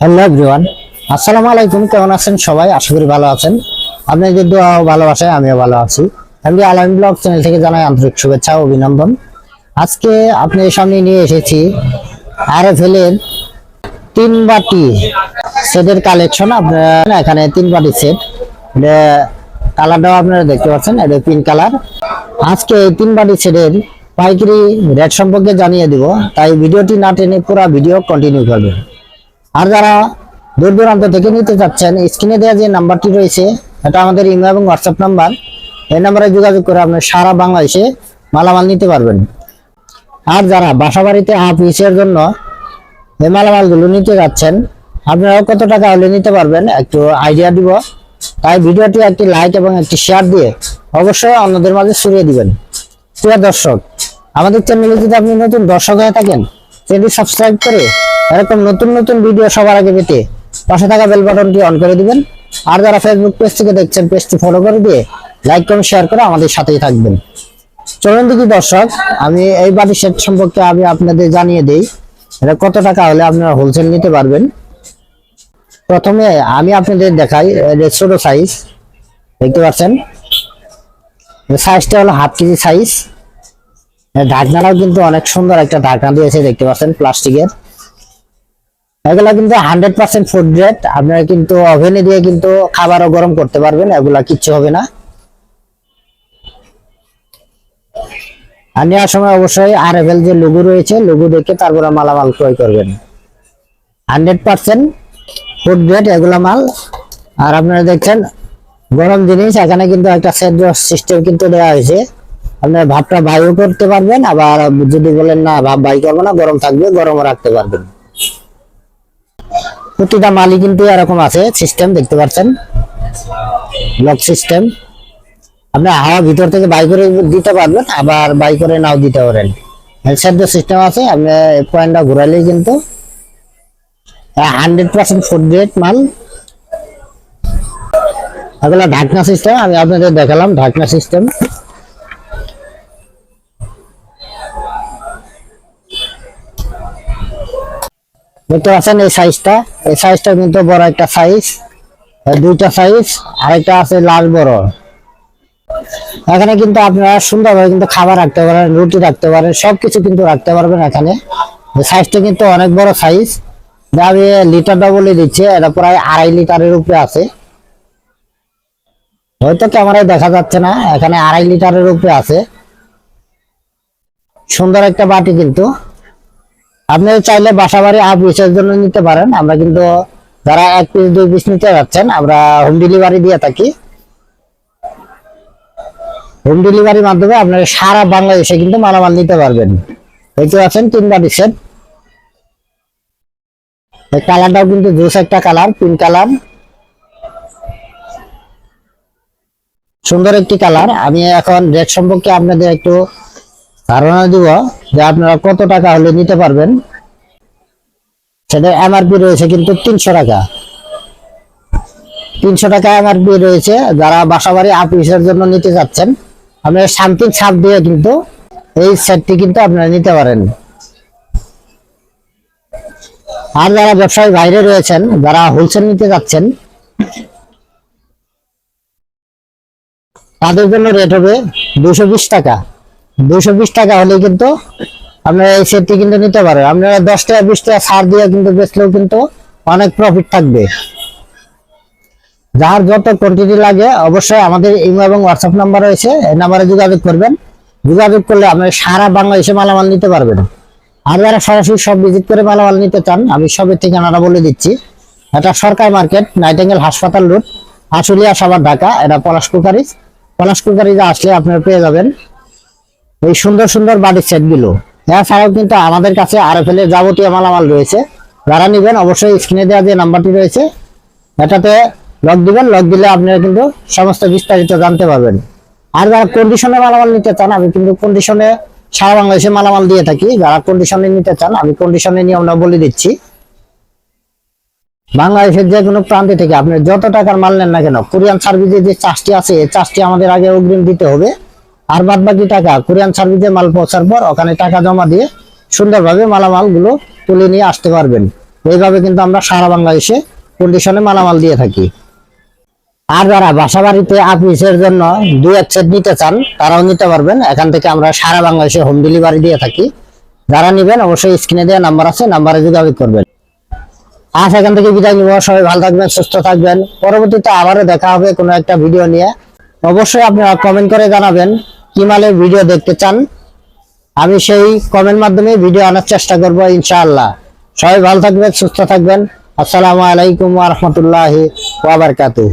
Hello everyone, আসসালামু আলাইকুম, কেমন আছেন সবাই? আশা করি ভালো আছেন। আপনাদের দোয়া ভালোবাসায় আমিও ভালো আছি। আমি আলামিন ব্লগ চ্যানেল থেকে জানাই আন্তরিক শুভেচ্ছা ও অভিনন্দন। আজকে আপনাদের সামনে নিয়ে এসেছি আর এফ তিন বাটি সেটের কালেকশন। আপনারা এখানে তিন বাটি সেট কালারটাও আপনারা দেখতে পাচ্ছেন, এটা পিঙ্ক কালার। আজকে এই তিন বাটি সেটের পাইকারি রেট সম্পর্কে জানিয়ে দিব, তাই ভিডিওটি না টেনে পুরো ভিডিও কন্টিনিউ করবেন। আর যারা দূর দূরান্ত থেকে নিতে চাচ্ছেন, স্ক্রিনে দেওয়া যে নাম্বারটি রয়েছে, এটা আমাদের ইমেল এবং হোয়াটসঅ্যাপ নাম্বার। এই নাম্বারে যোগাযোগ করে আপনি সারা বাংলাদেশে মালামাল নিতে পারবেন। আর যারা বাসা বাড়িতে আপ ইসের জন্য এই মালামালগুলো নিতে যাচ্ছেন, আপনারাও কত টাকা হলে নিতে পারবেন, একটু আইডিয়া দিব। তাই ভিডিওটি একটি লাইক এবং একটি শেয়ার দিয়ে অবশ্যই অন্যদের মাঝে ছড়িয়ে দিবেন। প্রিয় দর্শক, আমাদের চ্যানেলে যদি আপনি নতুন দর্শক হয়ে থাকেন চ্যানেলটি সাবস্ক্রাইব করে এরকম নতুন নতুন ভিডিও সবার আগে পেতে পাশে থাকা বেল বাটনটি অন করে দিবেন। আর যারা ফেসবুক পেজ থেকে দেখছেন পেজটি ফলো করে দিয়ে লাইক কমেন্ট শেয়ার করে আমাদের সাথেই থাকবেন। চলুন দেখি দর্শক, আমি এই বাড়ি সেট সম্পর্কে আমি আপনাদের জানিয়ে দেই, এটা কত টাকা হলে আপনারা হোলসেল নিতে পারবেন। প্রথমে আমি আপনাদের দেখাই ছোট সাইজ দেখতে পাচ্ছেন? সাইজটা হলো হাফ কেজি সাইজ ঢাকনাটাও কিন্তু অনেক সুন্দর একটা ঢাকনা দিয়েছে, দেখতে পাচ্ছেন প্লাস্টিকের এগুলা কিন্তু হান্ড্রেড পার্সেন্ট ফুড গ্রেড আপনারা কিন্তু ওভেনে দিয়ে কিন্তু খাবারও গরম করতে পারবেন, এগুলা কিচ্ছু হবে না। আর নেওয়ার সময় অবশ্যই আর এভেল যে লুগু রয়েছে, লুগু দেখে তারপরে মালামাল ক্রয় করবেন। হান্ড্রেড পার্সেন্ট ফুড গ্রেড এগুলা মাল। আর আপনারা দেখছেন, গরম জিনিস, এখানে কিন্তু একটা সেট সিস্টেম কিন্তু দেওয়া হয়েছে। আপনার ভাবটা বাইও করতে পারবেন, আবার যদি বলেন না ভাব বাই করব না, গরম থাকবে, গরমও রাখতে পারবেন। প্রতিটা মালই কিন্তু এরকম আছে সিস্টেম দেখতে পাচ্ছেন। লক সিস্টেম আপনি হাওয়া ভিতর থেকে বাই করে দিতে পারবেন, আবার বাই করে নাও দিতে পারেন। সেদ্ধ সিস্টেম আছে, আপনি পয়েন্টটা ঘুরালেই কিন্তু হান্ড্রেড পার্সেন্ট গ্রেড মাল। এগুলো ঢাকনা সিস্টেম আমি আপনাদের দেখালাম ঢাকনা সিস্টেম দেখতে পাচ্ছেন এই সাইজটা এই সাইজটা কিন্তু বড় একটা সাইজ দুইটা সাইজ আরেকটা আছে লাল বড়। এখানে কিন্তু আপনারা সুন্দরভাবে কিন্তু খাবার রাখতে পারেন, রুটি রাখতে পারেন, সবকিছু কিন্তু রাখতে পারবেন এখানে। সাইজটা কিন্তু অনেক বড় সাইজ আমি লিটারটা বলে দিচ্ছি, এটা প্রায় আড়াই লিটারের উপরে আছে। হয়তো ক্যামেরায় দেখা যাচ্ছে না, এখানে আড়াই লিটারের উপরে আছে। সুন্দর একটা বাটি কিন্তু। আপনি চাইলে বাসা বাড়ি আপ পিসের জন্য নিতে পারেন। আমরা কিন্তু যারা এক পিস দুই পিস নিতে যাচ্ছেন, আমরা হোম ডেলিভারি দিয়ে থাকি। হোম ডেলিভারির মাধ্যমে আপনারা সারা বাংলাদেশে কিন্তু মালামাল নিতে পারবেন। দেখতে পাচ্ছেন তিন বাটি সেট এই কালারটাও কিন্তু জুস একটা কালার পিঙ্ক কালার সুন্দর একটি কালার আমি এখন রেট সম্পর্কে আপনাদের একটু ধারণা দিব। যে আপনারা কত টাকা হলে নিতে পারবেন? সেটা এমআরপি রয়েছে কিন্তু তিনশো টাকা। তিনশো টাকা এমআরপি রয়েছে যারা বাসা বাড়ি আপিসের জন্য নিতে চাচ্ছেন আপনারা শান্তির ছাপ দিয়ে কিন্তু এই সেটটি কিন্তু আপনারা নিতে পারেন। আর যারা ব্যবসায়ী বাইরে রয়েছেন, যারা হোলসেল নিতে যাচ্ছেন, তাদের জন্য রেট হবে দুশো টাকা। দুশো বিশ টাকা হলে কিন্তু আপনারা এই সেটটি কিন্তু নিতে পারেন আপনারা দশ টাকা, বিশ টাকা ছাড় দিয়ে কিন্তু বেচলেও কিন্তু অনেক প্রফিট থাকবে। যার যত কোয়ান্টিটি লাগে, অবশ্যই আমাদের ইমো এবং হোয়াটসঅ্যাপ নাম্বার রয়েছে, এই নাম্বারে যোগাযোগ করবেন। যোগাযোগ করলে আপনারা সারা বাংলাদেশে মালামাল নিতে পারবেন। আর যারা সরাসরি সব ভিজিট করে মালামাল নিতে চান, আমি সবের ঠিকানাটা বলে দিচ্ছি। এটা সরকারি মার্কেট, নাইটেঙ্গেল হাসপাতাল রোড, আশুলিয়া সাবার ঢাকা, এটা পলাশ কুকারিজ। পলাশ কুকারিজে আসলে আপনারা পেয়ে যাবেন। এই সুন্দর সুন্দর বাড়ির সেটগুলো এছাড়াও কিন্তু আমাদের কাছে আর এর যাবতীয় মালামাল রয়েছে। যারা নিবেন অবশ্যই স্ক্রিনে দেওয়া যে নাম্বারটি রয়েছে, এটাতে লক দিবেন লক দিলে আপনারা কিন্তু সমস্ত বিস্তারিত জানতে পারবেন। আর যারা কন্ডিশনে মালামাল নিতে চান, আমি কিন্তু কন্ডিশনে সারা বাংলাদেশে মালামাল দিয়ে থাকি। যারা কন্ডিশনে নিতে চান, আমি কন্ডিশনে নিয়মটা বলে দিচ্ছি। বাংলাদেশের যে কোনো প্রান্তে থেকে আপনি যত টাকার মাল নেন না কেন কোরিয়ান সার্ভিসের যে চার্জটি আছে, এই চার্জটি আমাদের আগে অগ্রিম দিতে হবে। আর বাদ বাকি টাকা কোরিয়ান সার্ভিসে মাল পৌঁছার পর ওখানে টাকা জমা দিয়ে সুন্দরভাবে মালামালগুলো তুলে নিয়ে আসতে পারবেন। এইভাবে কিন্তু আমরা সারা বাংলাদেশে কন্ডিশনে মালামাল দিয়ে থাকি। আর যারা বাসা বাড়িতে আপিসের জন্য দুই এক সেট নিতে চান, তারাও নিতে পারবেন। এখান থেকে আমরা সারা বাংলাদেশে হোম ডেলিভারি দিয়ে থাকি। যারা নিবেন অবশ্যই স্ক্রিনে দেওয়া নাম্বার আছে নাম্বারে যোগাযোগ করবেন। আজ এখান থেকে বিদায় নিব। সবাই ভালো থাকবেন, সুস্থ থাকবেন। পরবর্তীতে আবারও দেখা হবে কোনো একটা ভিডিও নিয়ে। অবশ্যই আপনারা কমেন্ট করে জানাবেন। কি মালের ভিডিও দেখতে চান, আমি সেই কমেন্ট মাধ্যমে ভিডিও আনার চেষ্টা করব ইনশাআল্লাহ। সবাই ভালো থাকবেন, সুস্থ থাকবেন। আসসালামু আলাইকুম ওয়া রাহমাতুল্লাহি ওয়া বারাকাতুহু।